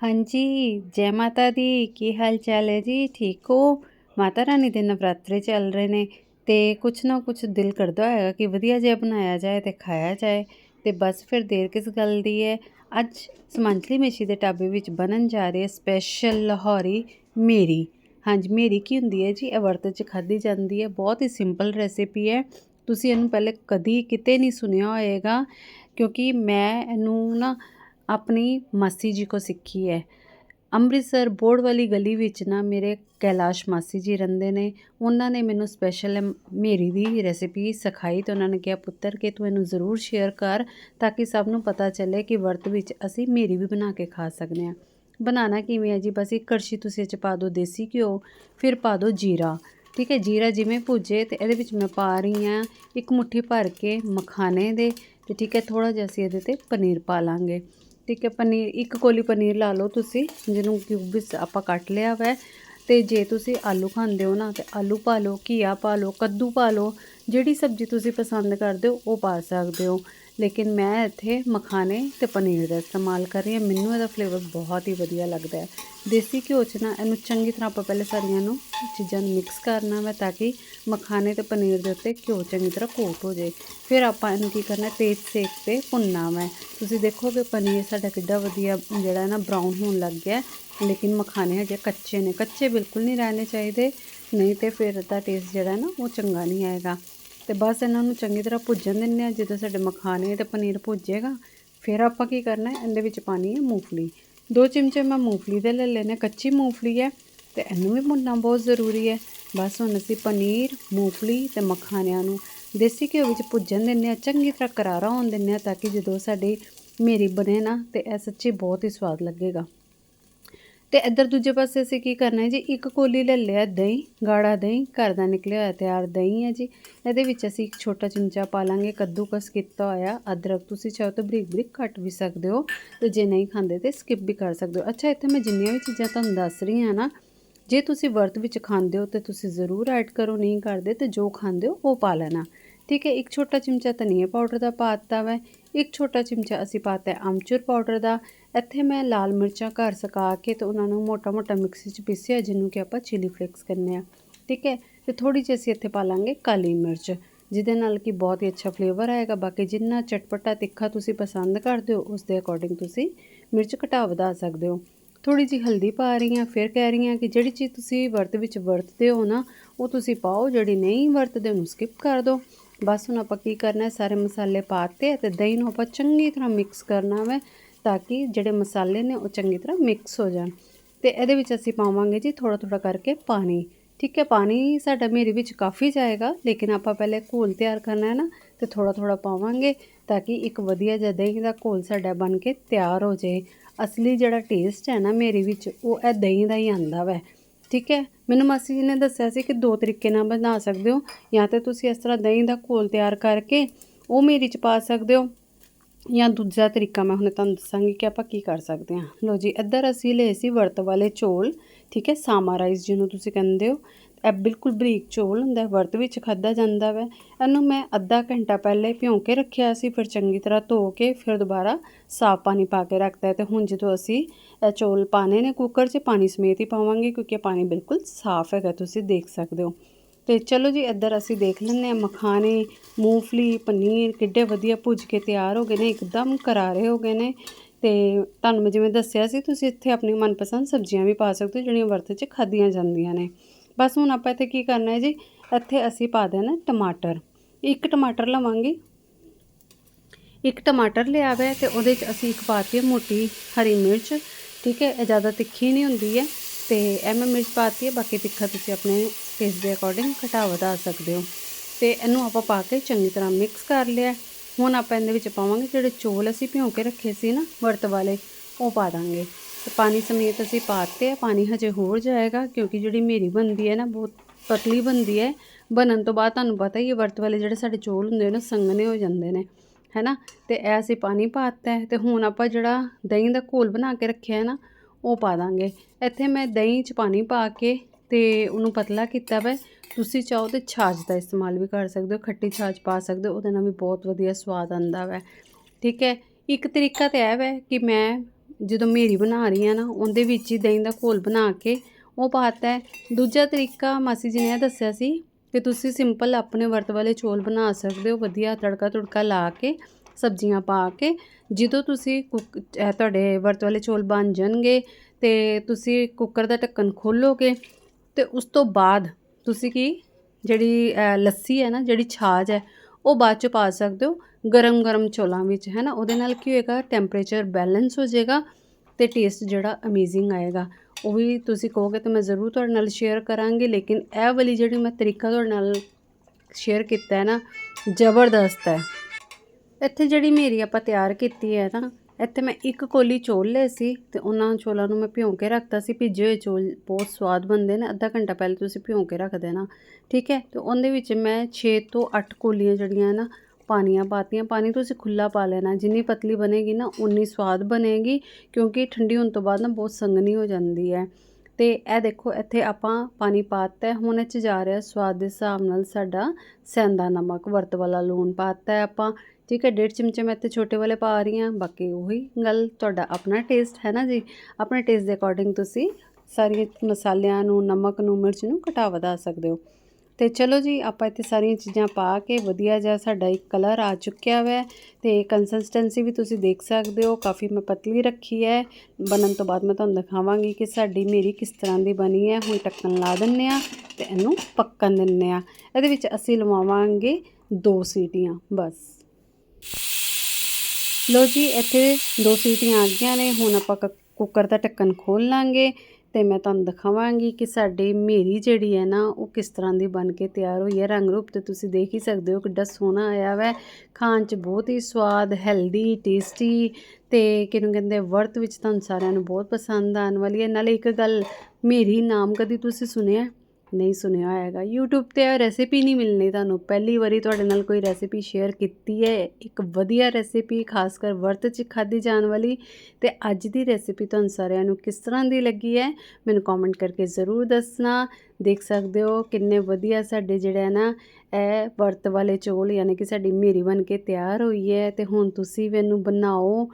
ਹਾਂਜੀ, ਜੈ ਮਾਤਾ ਦੀ, ਕੀ ਹਾਲ ਚਾਲ ਹੈ ਜੀ? ਠੀਕ ਹੋ? ਮਾਤਾ ਰਾਣੀ ਦੇ ਨਵਰਾਤਰੇ ਚੱਲ ਰਹੇ ਨੇ ਤੇ ਕੁਛ ਨਾ ਕੁਛ ਦਿਲ ਕਰਦਾ ਹੋਏਗਾ ਕਿ ਵਧੀਆ ਜਿਹਾ ਬਣਾਇਆ ਜਾਏ ਤੇ ਖਾਇਆ ਜਾਏ ਤੇ ਬਸ ਫਿਰ ਦੇਰ ਕਿਸ ਗੱਲ ਦੀ ਹੈ? ਅੱਜ ਸਮਾਂਜਲੀ ਮੇਸ਼ੀ ਦੇ ਢਾਬੇ ਵਿੱਚ ਬਣਨ ਜਾ ਰਹੀ ਹੈ ਸਪੈਸ਼ਲ ਲਾਹੌਰੀ ਮੇਰੀ। ਹਾਂਜੀ, ਮੇਰੀ ਕੀ ਹੁੰਦੀ ਹੈ ਜੀ? ਇਹ ਵਰਤ 'ਚ ਖਾਧੀ ਜਾਂਦੀ ਹੈ, ਬਹੁਤ ਹੀ ਸਿੰਪਲ ਰੈਸਿਪੀ ਹੈ। ਤੁਸੀਂ ਇਹਨੂੰ ਪਹਿਲੇ ਕਦੀ ਕਿਤੇ ਨਹੀਂ ਸੁਣਿਆ ਹੋਏਗਾ ਕਿਉਂਕਿ ਮੈਂ ਇਹਨੂੰ ਨਾ ਆਪਣੀ ਮਾਸੀ ਜੀ ਕੋ ਸਿੱਖੀ ਹੈ। ਅੰਮ੍ਰਿਤਸਰ ਬੋਰਡ ਵਾਲੀ ਗਲੀ ਵਿੱਚ ਨਾ ਮੇਰੇ ਕੈਲਾਸ਼ ਮਾਸੀ ਜੀ ਰਹਿੰਦੇ ਨੇ। ਉਹਨਾਂ ਨੇ ਮੈਨੂੰ ਸਪੈਸ਼ਲ ਮੇਰੀ ਦੀ ਰੈਸਿਪੀ ਸਿਖਾਈ ਤੇ ਉਹਨਾਂ ਨੇ ਕਿਹਾ, ਪੁੱਤਰ, ਕਿ ਤੂੰ ਇਹਨੂੰ ਜ਼ਰੂਰ ਸ਼ੇਅਰ ਕਰ ਤਾਂ ਕਿ ਸਭ ਨੂੰ ਪਤਾ ਚੱਲੇ ਕਿ ਵਰਤ ਵਿੱਚ ਅਸੀਂ ਮੇਰੀ ਵੀ ਬਣਾ ਕੇ ਖਾ ਸਕਦੇ ਹਾਂ। ਬਣਾਉਣਾ ਕਿਵੇਂ ਹੈ ਜੀ? ਬਸ ਇੱਕ ਕੜਛੀ ਤੁਸੀਂ ਇਹ 'ਚ ਪਾ ਦਿਓ ਦੇਸੀ ਘਿਓ, ਫਿਰ ਪਾ ਦਿਓ ਜੀਰਾ। ਠੀਕ ਹੈ, ਜੀਰਾ ਜਿਵੇਂ ਭੁੱਜੇ ਤੇ ਇਹਦੇ ਵਿੱਚ ਮੈਂ ਪਾ ਰਹੀ ਹਾਂ ਇੱਕ ਮੁੱਠੀ ਭਰ ਕੇ ਮਖਾਣੇ ਦੇ ਤੇ ਠੀਕ ਹੈ ਥੋੜਾ ਜਿਹਾ ਅਸੀਂ ਇਹਦੇ ਤੇ ਪਨੀਰ ਪਾ ਲਾਂਗੇ। ਠੀਕ ਹੈ ਪਨੀਰ, ਇੱਕ ਕੋਲੀ ਪਨੀਰ ਲਾ ਲਓ ਤੁਸੀਂ, ਜਿਹਨੂੰ ਕਿਊਬਸ ਆਪਾਂ ਕੱਟ ਲਿਆ ਵੈ। ਤੇ ਜੇ ਤੁਸੀਂ ਆਲੂ ਖਾਂਦੇ ਹੋ ਨਾ, ਤੇ ਆਲੂ ਪਾ ਲਓ, ਘੀਆ ਪਾ ਲਓ, ਕੱਦੂ ਪਾ ਲਓ, ਜਿਹੜੀ ਸਬਜ਼ੀ ਤੁਸੀਂ ਪਸੰਦ ਕਰਦੇ ਹੋ, ਉਹ ਪਾ ਸਕਦੇ ਹੋ। ਲੇਕਿਨ ਮੈਂ ਇੱਥੇ ਮਖਾਣੇ ਤੇ ਪਨੀਰ ਦਾ ਇਸਤੇਮਾਲ ਕਰ ਰਹੀ ਹਾਂ। ਮੈਨੂੰ ਇਹਦਾ ਫਲੇਵਰ ਬਹੁਤ ਹੀ ਵਧੀਆ ਲੱਗਦਾ ਹੈ। ਦੇਸੀ ਘਿਓ 'ਚ ਨਾ ਇਹਨੂੰ ਚੰਗੀ ਤਰ੍ਹਾਂ ਆਪਾਂ ਪਹਿਲੇ ਸਾਰੀਆਂ ਨੂੰ ਚੀਜ਼ਾਂ ਨੂੰ ਮਿਕਸ ਕਰਨਾ ਵਾ ਤਾਂ ਕਿ ਮਖਾਣੇ ਤੇ ਪਨੀਰ ਦੇ ਉੱਤੇ ਘਿਓ ਚੰਗੀ ਤਰ੍ਹਾਂ ਕੋਟ ਹੋ ਜਾਏ। ਫਿਰ ਆਪਾਂ ਇਹਨੂੰ ਕੀ ਕਰਨਾ, ਤੇਜ਼ ਸੇਕ ਤੇ ਭੁੰਨਣਾ ਵਾ। ਤੁਸੀਂ ਦੇਖੋਗੇ ਪਨੀਰ ਸਾਡਾ ਕਿੱਡਾ ਵਧੀਆ ਜਿਹੜਾ ਨਾ ਬਰਾਊਨ ਹੋਣ ਲੱਗ ਗਿਆ ਲੇਕਿਨ ਮਖਾਣੇ ਹਜੇ ਕੱਚੇ ਨੇ। ਕੱਚੇ ਬਿਲਕੁਲ ਨਹੀਂ ਰਹਿਣੇ ਚਾਹੀਦੇ। ਨਹੀਂ ਤੇ ਫਿਰ ਇਹਦਾ ਟੇਸਟ ਜਿਹੜਾ ਨਾ ਉਹ ਚੰਗਾ ਨਹੀਂ ਆਏਗਾ। ਤੇ ਬਸ ਇਹਨਾਂ ਨੂੰ ਚੰਗੀ ਤਰ੍ਹਾਂ ਭੁੱਜਣ ਦਿੰਨੇ ਆ ਜਦੋਂ ਸਾਡੇ ਮਖਾਣੇ ਤੇ ਪਨੀਰ ਭੁੱਜੇਗਾ, ਫਿਰ ਆਪਾਂ ਕੀ ਕਰਨਾ ਹੈ? ਇਹਦੇ ਵਿੱਚ ਪਾਣੀ ਹੈ ਮੂੰਗਫਲੀ। ਦੋ ਚਮਚੇ ਮੈਂ ਮੂੰਗਫਲੀ ਦੇ ਲੈ ਲੈਣੇ ਕੱਚੀ ਮੂੰਗਫਲੀ ਹੈ ਤੇ ਇਹਨੂੰ ਵੀ ਭੁੰਨਣਾ ਬਹੁਤ ਜ਼ਰੂਰੀ ਹੈ। ਬਸ ਹੁਣ ਅਸੀਂ ਪਨੀਰ, ਮੂੰਗਫਲੀ ਤੇ ਮਖਾਣਿਆਂ ਨੂੰ ਦੇਸੀ ਘਿਓ ਵਿੱਚ ਭੁੱਜਣ ਦਿੰਨੇ ਆ ਚੰਗੀ ਤਰ੍ਹਾਂ ਕਰਾਰਾ ਹੋਣ ਦਿੰਨੇ ਆ ਤਾਂ ਕਿ ਜਦੋਂ ਸਾਡੀ ਮੇਰੀ ਬਣੇ ਨਾ ਤੇ ਇਹ ਸੱਚੀ ਬਹੁਤ ਹੀ ਸਵਾਦ ਲੱਗੇਗਾ। ਤੇ ਇੱਧਰ ਦੂਜੇ ਪਾਸੇ ਅਸੀਂ ਕੀ ਕਰਨਾ ਹੈ ਜੀ? ਇੱਕ ਕੋਲੀ ਲੈ ਲਿਆ ਦਹੀਂ, ਗਾੜਾ ਦਹੀਂ, ਘਰ ਦਾ ਨਿਕਲਿਆ ਹੋਇਆ ਤਿਆਰ ਦਹੀਂ ਹੈ ਜੀ। ਇਹਦੇ ਵਿੱਚ ਅਸੀਂ ਇੱਕ ਛੋਟਾ ਚਮਚਾ ਪਾ ਲਾਂਗੇ। ਕੱਦੂਕਸ ਕੀਤਾ ਹੋਇਆ ਅਦਰਕ ਤੁਸੀਂ ਚਾਹੋ ਤਾਂ ਬਰੀਕ ਬਰੀਕ ਕੱਟ ਵੀ ਸਕਦੇ ਹੋ ਤੇ ਜੇ ਨਹੀਂ ਖਾਂਦੇ ਤੇ ਸਕਿਪ ਵੀ ਕਰ ਸਕਦੇ ਹੋ। ਅੱਛਾ, ਇੱਥੇ ਮੈਂ ਜਿੰਨੀਆਂ ਵੀ ਚੀਜ਼ਾਂ ਤੁਹਾਨੂੰ ਦੱਸ ਰਹੀ ਹਾਂ ਨਾ, ਜੇ ਤੁਸੀਂ ਵਰਤ ਵਿੱਚ ਖਾਂਦੇ ਹੋ ਤੇ ਤੁਸੀਂ ਜ਼ਰੂਰ ਐਡ ਕਰੋ, ਨਹੀਂ ਕਰਦੇ ਤੇ ਜੋ ਖਾਂਦੇ ਹੋ ਉਹ ਪਾ ਲੈਣਾ। ਠੀਕ ਹੈ, ਇੱਕ ਛੋਟਾ ਚਮਚਾ ਧਨੀਆ ਪਾਊਡਰ ਦਾ ਪਾਤਾ ਵੈ ਇੱਕ ਛੋਟਾ ਚਮਚਾ ਅਸੀਂ ਪਾਤਾ ਅਮਚੂਰ ਪਾਊਡਰ ਦਾ ਇੱਥੇ ਮੈਂ ਲਾਲ ਮਿਰਚਾਂ ਘਰ ਸੁਕਾ ਕੇ ਤੇ ਉਹਨਾਂ ਨੂੰ ਮੋਟਾ-ਮੋਟਾ ਮਿਕਸੀ 'ਚ ਪੀਸਿਆ, ਜਿਹਨੂੰ ਕਿ ਆਪਾਂ ਚਿਲੀ ਫਲੇਕਸ ਕਰਨੇ ਆ। ਠੀਕ ਹੈ? ਤੇ ਥੋੜੀ ਜਿਹੀ ਅਸੀਂ ਇੱਥੇ ਪਾ ਲਾਂਗੇ ਕਾਲੀ ਮਿਰਚ, ਜਿਹਦੇ ਨਾਲ ਕਿ ਬਹੁਤ ਹੀ ਅੱਛਾ ਫਲੇਵਰ ਆਏਗਾ। ਬਾਕੀ ਜਿੰਨਾ ਚਟਪਟਾ ਤਿੱਖਾ ਤੁਸੀਂ ਪਸੰਦ ਕਰਦੇ ਹੋ ਉਸ ਦੇ ਅਕੋਰਡਿੰਗ ਤੁਸੀਂ ਮਿਰਚ ਘਟਾ ਵਧਾ ਸਕਦੇ ਹੋ। ਥੋੜੀ ਜਿਹੀ ਹਲਦੀ ਪਾ ਰਹੀ ਹਾਂ, ਫਿਰ ਕਹਿ ਰਹੀ ਹਾਂ ਕਿ ਜਿਹੜੀ ਚੀਜ਼ ਤੁਸੀਂ ਵਰਤ ਵਿੱਚ ਵਰਤਦੇ ਹੋ ਨਾ, ਉਹ ਤੁਸੀਂ ਪਾਓ, ਜਿਹੜੀ ਨਹੀਂ ਵਰਤਦੇ ਉਹਨੂੰ ਸਕਿਪ ਕਰ ਦਿਓ। ਬਸ ਹੁਣ ਆਪਾਂ ਕੀ ਕਰਨਾ ਹੈ? ਸਾਰੇ ਮਸਾਲੇ ਪਾਤੇ ਤੇ ਦਹੀਂ ਨੂੰ ਆਪਾਂ ਚੰਗੀ ਤਰ੍ਹਾਂ ਮਿਕਸ ਕਰਨਾ ਹੈ ਤਾਂ ਕਿ ਜਿਹੜੇ ਮਸਾਲੇ ਨੇ ਉਹ ਚੰਗੀ ਤਰ੍ਹਾਂ ਮਿਕਸ ਹੋ ਜਾਣ। ਤੇ ਇਹਦੇ ਵਿੱਚ ਅਸੀਂ ਪਾਵਾਂਗੇ ਜੀ ਥੋੜਾ ਥੋੜਾ ਕਰਕੇ ਪਾਣੀ। ਠੀਕ ਹੈ, ਪਾਣੀ ਸਾਡਾ ਮੇਰੇ ਵਿੱਚ ਕਾਫੀ ਜਾਏਗਾ, ਲੇਕਿਨ ਆਪਾਂ ਪਹਿਲੇ ਘੋਲ ਤਿਆਰ ਕਰਨਾ ਹੈ ਨਾ, ਤੇ ਥੋੜਾ ਥੋੜਾ ਪਾਵਾਂਗੇ ਤਾਂ ਕਿ ਇੱਕ ਵਧੀਆ ਜਿਹਾ ਦਹੀਂ ਦਾ ਘੋਲ ਸਾਡਾ ਬਣ ਕੇ ਤਿਆਰ ਹੋ ਜਾਏ। ਅਸਲੀ ਜਿਹੜਾ ਟੇਸਟ ਹੈ ਨਾ ਮੇਰੇ ਵਿੱਚ, ਉਹ ਇਹ ਦਹੀਂ ਦਾ ਹੀ ਆਂਦਾ ਵੈ। ਠੀਕ ਹੈ, ਮੈਨੂੰ ਮਾਸੀ ਜੀ ਨੇ ਦੱਸਿਆ ਸੀ ਕਿ ਦੋ ਤਰੀਕੇ ਨਾਲ ਬਣਾ ਸਕਦੇ ਹੋ। ਜਾਂ ਤੇ ਤੁਸੀਂ ਇਸ ਤਰ੍ਹਾਂ ਦਹੀਂ ਦਾ ਘੋਲ ਤਿਆਰ ਕਰਕੇ ਉਹ ਮੇਰੀ ਚ ਪਾ ਸਕਦੇ ਹੋ ਜਾਂ ਦੂਜਾ ਤਰੀਕਾ ਮੈਂ ਹੁਣ ਤੁਹਾਨੂੰ ਦੱਸਾਂਗੀ ਕਿ ਆਪਾਂ ਕੀ ਕਰ ਸਕਦੇ ਹਾਂ। ਲੋ ਜੀ, ਇੱਧਰ ਅਸੀਂ ਲਏ ਸੀ ਵਰਤ ਵਾਲੇ ਚੋਲ, ਠੀਕ ਹੈ, ਸਾਮਾ ਰਾਈਸ ਜਿਹਨੂੰ ਤੁਸੀਂ ਕਹਿੰਦੇ ਹੋ। ਇਹ ਬਿਲਕੁਲ ਬਰੀਕ ਚੋਲ ਹੁੰਦਾ, ਵਰਤ ਵਿੱਚ ਖਾਦਾ ਜਾਂਦਾ ਵੈ। ਇਹਨੂੰ ਮੈਂ ਅੱਧਾ ਘੰਟਾ ਪਹਿਲੇ ਭਿਉਂ ਕੇ ਰੱਖਿਆ ਸੀ, ਫਿਰ ਚੰਗੀ ਤਰ੍ਹਾਂ ਧੋ ਕੇ ਫਿਰ ਦੁਬਾਰਾ ਸਾਫ਼ ਪਾਣੀ ਪਾ ਕੇ ਰੱਖਦਾ ਤੇ ਹੁਣ ਜਦੋਂ ਅਸੀਂ ਇਹ ਚੋਲ ਪਾਣੇ ਨੇ ਕੁੱਕਰ 'ਚ ਪਾਣੀ ਸਮੇਤ ਹੀ ਪਾਵਾਂਗੇ, ਕਿਉਂਕਿ ਪਾਣੀ ਬਿਲਕੁਲ ਸਾਫ਼ ਹੈਗਾ, ਤੁਸੀਂ ਦੇਖ ਸਕਦੇ ਹੋ। ਤੇ ਚਲੋ ਜੀ, ਇੱਧਰ ਅਸੀਂ ਦੇਖ ਲੈਂਦੇ ਆ ਮਖਾਣੇ, ਮੂੰਗਫਲੀ, ਪਨੀਰ ਕਿੱਡੇ ਵਧੀਆ ਭੁੱਜ ਕੇ ਤਿਆਰ ਹੋ ਗਏ ਨੇ, ਇੱਕਦਮ ਕਰਾਰੇ ਹੋ ਗਏ ਨੇ। ਤੇ ਤੁਹਾਨੂੰ ਮੈਂ ਜਿਵੇਂ ਦੱਸਿਆ ਸੀ, ਤੁਸੀਂ ਇੱਥੇ ਆਪਣੀ ਮਨਪਸੰਦ ਸਬਜ਼ੀਆਂ ਵੀ ਪਾ ਸਕਦੇ ਹੋ, ਜਿਹੜੀਆਂ ਵਰਤ 'ਚ ਖਾਧੀਆਂ ਜਾਂਦੀਆਂ ਨੇ। ਬਸ ਹੁਣ ਆਪਾਂ ਇੱਥੇ ਕੀ ਕਰਨਾ ਹੈ ਜੀ, ਇੱਥੇ ਅਸੀਂ ਪਾ ਦੇਣਾ ਟਮਾਟਰ। ਇੱਕ ਟਮਾਟਰ ਲਵਾਂਗੇ। ਇੱਕ ਟਮਾਟਰ ਲਿਆ ਵੇ ਤੇ ਉਹਦੇ 'ਚ ਅਸੀਂ ਇੱਕ ਪਾਤੀ ਮੋਟੀ ਹਰੀ ਮਿਰਚ, ਠੀਕ ਹੈ, ਇਹ ਜ਼ਿਆਦਾ ਤਿੱਖੀ ਨਹੀਂ ਹੁੰਦੀ ਹੈ। ਤੇ ਇਹ ਮੈਂ ਮਿਰਚ ਪਾਤੀ ਹੈ, ਬਾਕੀ ਤਿੱਖਾ ਤੁਸੀਂ ਆਪਣੇ ਇਸ ਦੇ ਅਕੋਰਡਿੰਗ ਘਟਾ ਵਧਾ ਸਕਦੇ ਹੋ। ਤੇ ਇਹਨੂੰ ਆਪਾਂ ਪਾ ਕੇ ਚੰਗੀ ਤਰ੍ਹਾਂ ਮਿਕਸ ਕਰ ਲਿਆ। ਹੁਣ ਆਪਾਂ ਇਹਦੇ ਵਿੱਚ ਪਾਵਾਂਗੇ ਜਿਹੜੇ ਚੋਲ ਅਸੀਂ ਭਿਉਂ ਕੇ ਰੱਖੇ ਸੀ ਨਾ, ਵਰਤ ਵਾਲੇ, ਉਹ ਪਾ ਦਾਂਗੇ। ਤੇ ਪਾਣੀ ਸਮੇਤ ਅਸੀਂ ਪਾਤੇ ਆ। ਪਾਣੀ ਹਜੇ ਹੋਰ ਜਾਏਗਾ, ਕਿਉਂਕਿ ਜਿਹੜੀ ਮੇਰੀ ਬਣਦੀ ਹੈ ਨਾ, ਬਹੁਤ ਪਤਲੀ ਬਣਦੀ ਹੈ। ਬਣਨ ਤੋਂ ਬਾਅਦ ਤੁਹਾਨੂੰ ਪਤਾ ਹੀ ਹੈ, ਵਰਤ ਵਾਲੇ ਜਿਹੜੇ ਸਾਡੇ ਚੋਲ ਹੁੰਦੇ ਨੇ ਸੰਘਣੇ ਹੋ ਜਾਂਦੇ ਨੇ, ਹੈਨਾ? ਤੇ ਇਹ ਅਸੀਂ ਪਾਣੀ ਪਾਤਾ ਹੈ। ਤੇ ਹੁਣ ਆਪਾਂ ਜਿਹੜਾ ਦਹੀਂ ਦਾ ਘੋਲ ਬਣਾ ਕੇ ਰੱਖਿਆ ਹੈ ਨਾ, ਉਹ ਪਾ ਦਾਂਗੇ। ਇੱਥੇ ਮੈਂ ਦਹੀਂ 'ਚ ਪਾਣੀ ਪਾ ਕੇ ਤੇ ਉਹਨੂੰ ਪਤਲਾ ਕੀਤਾ ਵਾ। ਤੁਸੀਂ ਚਾਹੋ ਤੇ ਛਾਛ ਦਾ ਇਸਤੇਮਾਲ ਵੀ ਕਰ ਸਕਦੇ ਹੋ, ਖੱਟੀ ਛਾਛ ਪਾ ਸਕਦੇ ਹੋ, ਉਹਦੇ ਨਾਲ ਵੀ ਬਹੁਤ ਵਧੀਆ ਸਵਾਦ ਆਉਂਦਾ ਵਾ। ਠੀਕ ਹੈ, ਇੱਕ ਤਰੀਕਾ ਤੇ ਇਹ ਵੈ ਕਿ ਮੈਂ ਜਦੋਂ ਮੇਰੀ ਬਣਾ ਰਹੀ ਆ ਨਾ, ਉਹਦੇ ਵਿੱਚ ਹੀ ਦਹੀਂ ਦਾ ਘੋਲ ਬਣਾ ਕੇ ਉਹ ਪਾਤਾ। ਦੂਜਾ ਤਰੀਕਾ ਮਾਸੀ ਜੀ ਨੇ ਇਹ ਦੱਸਿਆ ਸੀ ਕਿ ਤੁਸੀਂ ਸਿੰਪਲ ਆਪਣੇ ਵਰਤ ਵਾਲੇ ਚੌਲ ਬਣਾ ਸਕਦੇ ਹੋ, ਵਧੀਆ ਤੜਕਾ ਤੁੜਕਾ ਲਾ ਕੇ, ਸਬਜ਼ੀਆਂ ਪਾ ਕੇ। ਜਦੋਂ ਤੁਸੀਂ ਕੁੱਕ ਤੁਹਾਡੇ ਵਰਤ ਵਾਲੇ ਚੌਲ ਬਣ ਜਾਣਗੇ ਤੇ ਤੁਸੀਂ ਕੁੱਕਰ ਦਾ ਢੱਕਣ ਖੋਲੋਗੇ ਤੇ ਉਸ ਤੋਂ ਬਾਅਦ ਤੁਸੀਂ ਕੀ, ਜਿਹੜੀ ਲੱਸੀ ਹੈ ਨਾ, ਜਿਹੜੀ ਛਾਜ ਹੈ, ਉਹ ਬਾਅਦ ਚ ਪਾ ਸਕਦੇ ਹੋ ਗਰਮ ਗਰਮ ਚੋਲਾਂ ਵਿੱਚ, ਹੈ ਨਾ? ਉਹਦੇ ਨਾਲ ਕੀ ਹੋਏਗਾ ਟੈਂਪਰੇਚਰ ਬੈਲੈਂਸ ਹੋ ਜਾਏਗਾ ਤੇ ਟੇਸਟ ਜਿਹੜਾ ਅਮੇਜ਼ਿੰਗ ਆਏਗਾ। ਉਹ ਵੀ ਤੁਸੀਂ ਕਹੋਗੇ ਤਾਂ ਮੈਂ ਜ਼ਰੂਰ ਤੁਹਾਡੇ ਨਾਲ ਸ਼ੇਅਰ ਕਰਾਂਗੀ, ਲੇਕਿਨ ਇਹ ਵਾਲੀ ਜਿਹੜੀ ਮੈਂ ਤਰੀਕਾ ਤੁਹਾਡੇ ਨਾਲ ਸ਼ੇਅਰ ਕੀਤਾ ਹੈ ਨਾ, ਜ਼ਬਰਦਸਤ ਹੈ। ਇੱਥੇ ਜਿਹੜੀ ਮੇਰੀ ਆਪਾਂ ਤਿਆਰ ਕੀਤੀ ਹੈ ਨਾ ਇੱਥੇ ਮੈਂ ਇੱਕ ਕੋਲੀ ਚੋਲ ਲਏ ਸੀ ਤੇ ਉਹਨਾਂ ਚੌਲਾਂ ਨੂੰ ਮੈਂ ਭਿਉਂ ਕੇ ਰੱਖਤਾ ਸੀ। ਭਿੱਜੇ ਹੋਏ ਚੌਲ ਬਹੁਤ ਸਵਾਦ ਬਣਦੇ ਨੇ। ਅੱਧਾ ਘੰਟਾ ਪਹਿਲੇ ਤੁਸੀਂ ਭਿਉਂ ਕੇ ਰੱਖ ਦੇਣਾ, ਠੀਕ ਹੈ? ਤੇ ਉਹਦੇ ਵਿੱਚ ਮੈਂ 6 ਤੋਂ 8 ਕੋਲੀਆਂ ਜਿਹੜੀਆਂ ਨਾ ਪਾਣੀਆਂ ਪਾਤੀਆਂ। ਪਾਣੀ ਤੁਸੀਂ ਖੁੱਲਾ ਪਾ ਲੈਣਾ। ਜਿੰਨੀ ਪਤਲੀ ਬਣੇਗੀ ਨਾ ਉਨੀ ਸਵਾਦ ਬਣੇਗੀ, ਕਿਉਂਕਿ ਠੰਡੀ ਹੋਣ ਤੋਂ ਬਾਅਦ ਨਾ ਬਹੁਤ ਸੰਘਣੀ ਹੋ ਜਾਂਦੀ ਹੈ। ਤੇ ਇਹ ਦੇਖੋ, ਇੱਥੇ ਆਪਾਂ ਪਾਣੀ ਪਾਤਾ ਹੁਣ ਇਹ 'ਚ ਜਾ ਰਿਹਾ ਸਵਾਦ ਦੇ ਹਿਸਾਬ ਨਾਲ ਸਾਡਾ ਸੈਂਦਾ ਨਮਕ, ਵਰਤ ਵਾਲਾ ਲੂਣ ਪਾਤਾ ਆਪਾਂ। ਠੀਕ ਹੈ, ਡੇਢ ਚਮਚੇ ਮੈਂ ਇੱਥੇ ਛੋਟੇ ਵਾਲੇ ਪਾ ਰਹੀ ਹਾਂ, ਬਾਕੀ ਉਹੀ ਗੱਲ ਤੁਹਾਡਾ ਆਪਣਾ ਟੇਸਟ ਹੈ ਨਾ ਜੀ। ਆਪਣੇ ਟੇਸਟ ਦੇ ਅਕੋਰਡਿੰਗ ਤੁਸੀਂ ਸਾਰੀਆਂ ਮਸਾਲਿਆਂ ਨੂੰ, ਨਮਕ ਨੂੰ, ਮਿਰਚ ਨੂੰ ਘਟਾ ਵਧਾ ਸਕਦੇ ਹੋ। ਤੇ ਚਲੋ ਜੀ, ਆਪਾਂ ਇੱਥੇ ਸਾਰੀਆਂ ਚੀਜ਼ਾਂ ਪਾ ਕੇ ਵਧੀਆ ਜਿਹਾ ਸਾਡਾ ਇੱਕ ਕਲਰ ਆ ਚੁੱਕਿਆ ਹੋਇਆ ਹੈ। ਤੇ ਕੰਸਿਸਟੈਂਸੀ ਵੀ ਤੁਸੀਂ ਦੇਖ ਸਕਦੇ ਹੋ, ਕਾਫੀ ਮੈਂ ਪਤਲੀ ਰੱਖੀ ਹੈ। ਬਣਨ ਤੋਂ ਬਾਅਦ ਮੈਂ ਤੁਹਾਨੂੰ ਦਿਖਾਵਾਂਗੀ ਕਿ ਸਾਡੀ ਮੇਰੀ ਕਿਸ ਤਰ੍ਹਾਂ ਦੀ ਬਣੀ ਹੈ। ਹੁਣ ਢੱਕਣ ਲਾ ਦਿੰਨੇ ਆ ਤੇ ਇਹਨੂੰ ਪੱਕਣ ਦਿੰਨੇ ਆ ਇਹਦੇ ਵਿੱਚ ਅਸੀਂ ਲਵਾਵਾਂਗੇ ਦੋ ਸੀਟੀਆਂ, ਬਸ। ਲੋ ਜੀ, ਇੱਥੇ ਦੋ ਸੀਟੀਆਂ ਆ ਗਈਆਂ ਨੇ। ਹੁਣ ਆਪਾਂ ਕ- ਕੁੱਕਰ ਦਾ ਢੱਕਣ ਖੋਲ ਲਾਂਗੇ ਤੇ ਮੈਂ ਤੁਹਾਨੂੰ ਦਿਖਾਵਾਂਗੀ ਕਿ ਸਾਡੀ ਮੇਰੀ ਜਿਹੜੀ ਹੈ ਨਾ, ਉਹ ਕਿਸ ਤਰ੍ਹਾਂ ਦੀ ਬਣ ਕੇ ਤਿਆਰ ਹੋਈ ਹੈ। ਰੰਗ ਰੂਪ ਤੇ ਤੁਸੀਂ ਦੇਖ ਹੀ ਸਕਦੇ ਹੋ ਕਿੱਡਾ ਸੋਹਣਾ ਆਇਆ ਵੈ। ਖਾਣ 'ਚ ਬਹੁਤ ਹੀ ਸਵਾਦ ਹੈਲਦੀ ਟੇਸਟੀ ਤੇ ਕਿਹਨੂੰ ਕਹਿੰਦੇ ਵਰਤ ਵਿੱਚ ਤੁਹਾਨੂੰ ਸਾਰਿਆਂ ਨੂੰ ਬਹੁਤ ਪਸੰਦ ਆਉਣ ਵਾਲੀ ਹੈ। ਨਾਲੇ ਇੱਕ ਗੱਲ ਮੇਰੀ ਨਾਮ ਕਦੀ ਤੁਸੀਂ ਸੁਣਿਆ? ਨਹੀਂ ਸੁਣਿਆ ਹੋਏਗਾ YouTube ਤੇ ਇਹ ਰੈਸਿਪੀ ਨਹੀਂ ਮਿਲਣੀ ਤੁਹਾਨੂੰ। ਪਹਿਲੀ ਵਾਰੀ ਤੁਹਾਡੇ ਨਾਲ ਕੋਈ ਰੈਸਿਪੀ ਸ਼ੇਅਰ ਕੀਤੀ ਹੈ। ਇੱਕ ਵਧੀਆ ਰੈਸਿਪੀ ਖਾਸ ਕਰ ਵਰਤ 'ਚ ਖਾਧੀ ਜਾਣ ਵਾਲੀ। ਤੇ ਅੱਜ ਦੀ ਰੈਸਿਪੀ ਤੁਹਾਨੂੰ ਸਾਰਿਆਂ ਨੂੰ ਕਿਸ ਤਰ੍ਹਾਂ ਦੀ ਲੱਗੀ ਹੈ, ਮੈਨੂੰ ਕਮੈਂਟ ਕਰਕੇ ਜ਼ਰੂਰ ਦੱਸਣਾ। ਦੇਖ ਸਕਦੇ ਹੋ ਕਿੰਨੇ ਵਧੀਆ ਸਾਡੇ ਜਿਹੜੇ ਹੈ ਨਾ, ਇਹ ਵਰਤ ਵਾਲੇ ਚੋਲ ਯਾਨੀ ਕਿ ਸਾਡੀ ਮੇਰੀ ਬਣ ਕੇ ਤਿਆਰ ਹੋਈ ਹੈ। ਤੇ ਹੁਣ ਤੁਸੀਂ ਵੀ ਇਹਨੂੰ ਬਣਾਓ।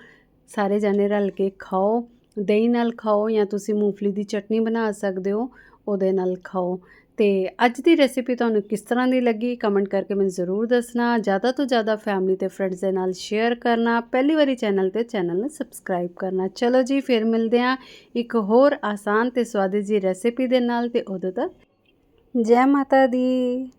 ਸਾਰੇ ਜਾਣੇ ਰਲ ਕੇ ਖਾਓ। ਦਹੀਂ ਨਾਲ ਖਾਓ ਜਾਂ ਤੁਸੀਂ ਮੂੰਗਫਲੀ ਦੀ ਚਟਨੀ ਬਣਾ ਸਕਦੇ ਹੋ। ਉਹਦੇ ਨਾਲ ਖਾਓ। ਤੇ ਅੱਜ ਦੀ ਰੈਸਿਪੀ ਤੁਹਾਨੂੰ ਕਿਸ ਤਰ੍ਹਾਂ ਦੀ ਲੱਗੀ? ਕਮੈਂਟ ਕਰਕੇ ਮੈਨੂੰ ਜ਼ਰੂਰ ਦੱਸਣਾ। ਜ਼ਿਆਦਾ ਤੋਂ ਜ਼ਿਆਦਾ ਫੈਮਿਲੀ ਤੇ ਫਰੈਂਡਸ ਦੇ ਨਾਲ ਸ਼ੇਅਰ ਕਰਨਾ। ਪਹਿਲੀ ਵਾਰੀ ਚੈਨਲ ਤੇ ਚੈਨਲ ਨੂੰ ਸਬਸਕ੍ਰਾਈਬ ਕਰਨਾ। ਚਲੋ ਜੀ, ਫਿਰ ਮਿਲਦੇ ਹਾਂ ਇੱਕ ਹੋਰ ਆਸਾਨ ਤੇ ਸਵਾਦੀ ਜੀ ਰੈਸਿਪੀ ਦੇ ਨਾਲ। ਤੇ ਉਦੋਂ ਤੱਕ ਜੈ ਮਾਤਾ ਦੀ।